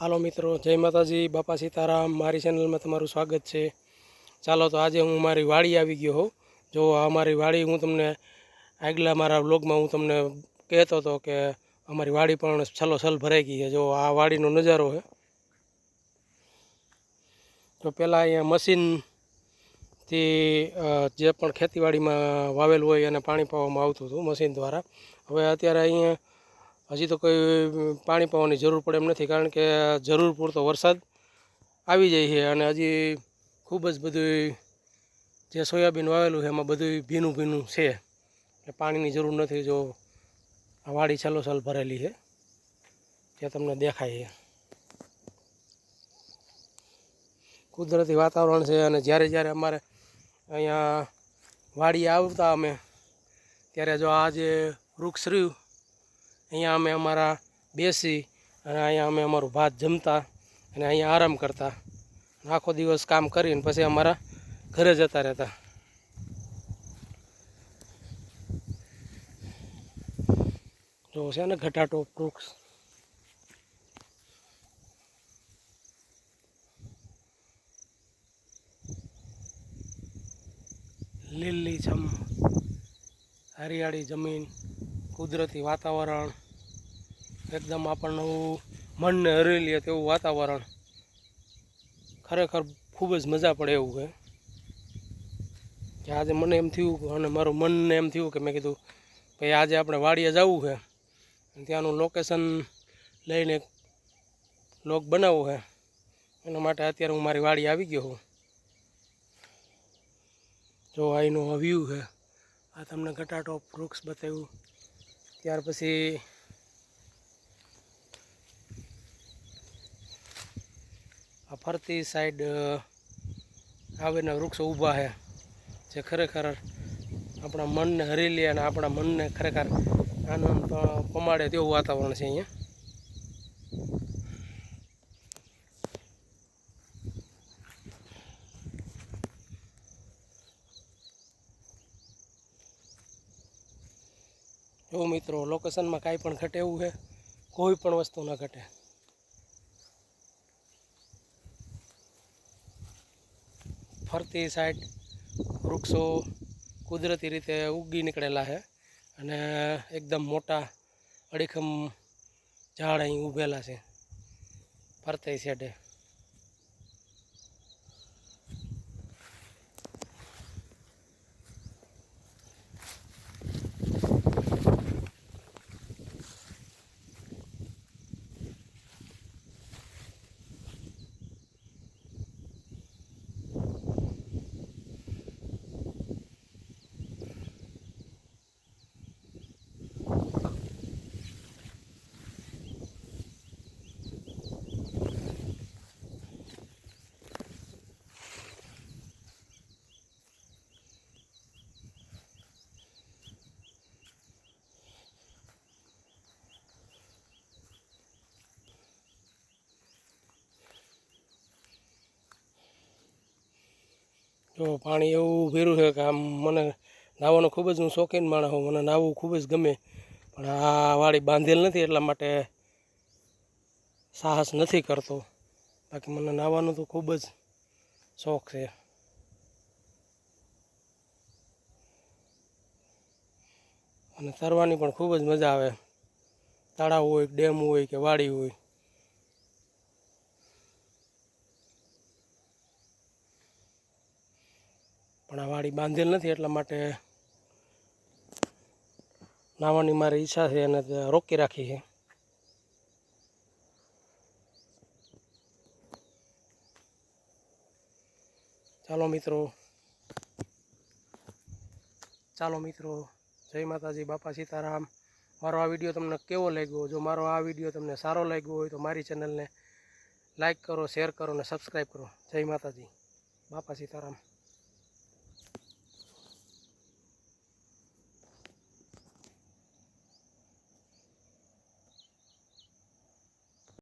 હાલો મિત્રો, જય માતાજી. બાપા સીતારામ, મારી ચેનલમાં તમારું સ્વાગત છે. ચાલો તો આજે હું મારી વાડી આવી ગયો હોઉં. જો આ મારી વાડી હું તમને આગલા મારા વ્લોગમાં હું તમને કહેતો હતો કે અમારી વાડી પણ છલોછલ ભરાઈ ગઈ છે. જો આ વાડીનો નજારો છે. તો પહેલાં અહીંયા મશીનથી જે પણ ખેતીવાડીમાં વાવેલું હોય એને પાણી પાવામાં આવતું હતું મશીન દ્વારા. હવે અત્યારે અહીંયા હજી તો કોઈ પાણી પાવાની જરૂર પડે એમ નથી, કારણ કે જરૂર પૂરતો વરસાદ આવી જાય છે અને હજી ખૂબ જ બધું જે સોયાબીન વાવેલું છે એમાં બધું ભીનું ભીનું છે. એટલે પાણીની જરૂર નથી જો આ વાડી છલોછલ ભરેલી છે. જે તમને દેખાય છે. કુદરતી વાતાવરણ છે અને જ્યારે જ્યારે અમારે અહીંયા વાડી આવતા અમે, ત્યારે જો આ જે વૃક્ષ રહ્યું અહીંયા અમે અમારા બેસી અને અહીંયા અમે અમારું ભાત જમતા અને અહીંયા આરામ કરતા. આખો દિવસ કામ કરીને પછી અમારા ઘરે જતા રહેતા. જો છે ને ઘટાટો વૃક્ષ. લીલી છમ, હરિયાળી જમીન. કુદરતી વાતાવરણ, એકદમ આપણને મનને હરી લે તેવું વાતાવરણ. ખરેખર ખૂબ જ મજા પડે એવું છે કે આજે મને એમ થયું અને મારું મનને એમ થયું કે મેં કીધું, ભાઈ આજે આપણે વાડીએ જવું છે. ત્યાંનું લોકેશન લઈને લોક બનાવવું છે. એના માટે અત્યારે હું મારી વાડી આવી ગયો છું. જો અહીંનો વ્યૂ છે. આ તમને ઘટાટો વૃક્ષ બતાવ્યું. ત્યાર પછી આ ફરતી સાઈડ આવેલા વૃક્ષો ઊભા છે, જે ખરેખર આપણા મનને હરી અને આપણા મનને ખરેખર આનંદ પમાડે તેવું વાતાવરણ છે અહીંયા. જો મિત્રો લોકેશનમાં કાંઈ પણ ઘટે એવું છે, કોઈ પણ વસ્તુ ન ઘટે. ફરતી સાઈડ વૃક્ષો કુદરતી રીતે ઉગી નીકળેલા છે અને એકદમ મોટા અડીખમ ઝાડ અહીં ઊભેલા છે ફરતી સાઈડે. જો પાણી એવું ભેરું છે કે આમ મને નાહવાનો ખૂબ જ હું શોખીન માણસ હું મને નાહવું ખૂબ જ ગમે. પણ આ વાળી બાંધેલ નથી એટલા માટે સાહસ નથી કરતો. બાકી મને નાહવાનો તો ખૂબ જ શોખ છે. અને તરવાની પણ ખૂબ જ મજા આવે. તળાવ હોય ડેમ હોય કે વાડી હોય. પણ આ વાડી બાંધેલ નથી એટલા માટે નાહવાની મારી ઈચ્છા છે અને રોકી રાખી છે. ચાલો મિત્રો. ચાલો મિત્રો. જય માતાજી, બાપા સીતારામ. મારો આ વીડિયો તમને કેવો લાગ્યો? જો મારો આ વીડિયો તમને સારો લાગ્યો હોય તો મારી ચેનલને લાઈક કરો, શેર કરો અને સબસ્ક્રાઈબ કરો. જય માતાજી, બાપા સીતારામ.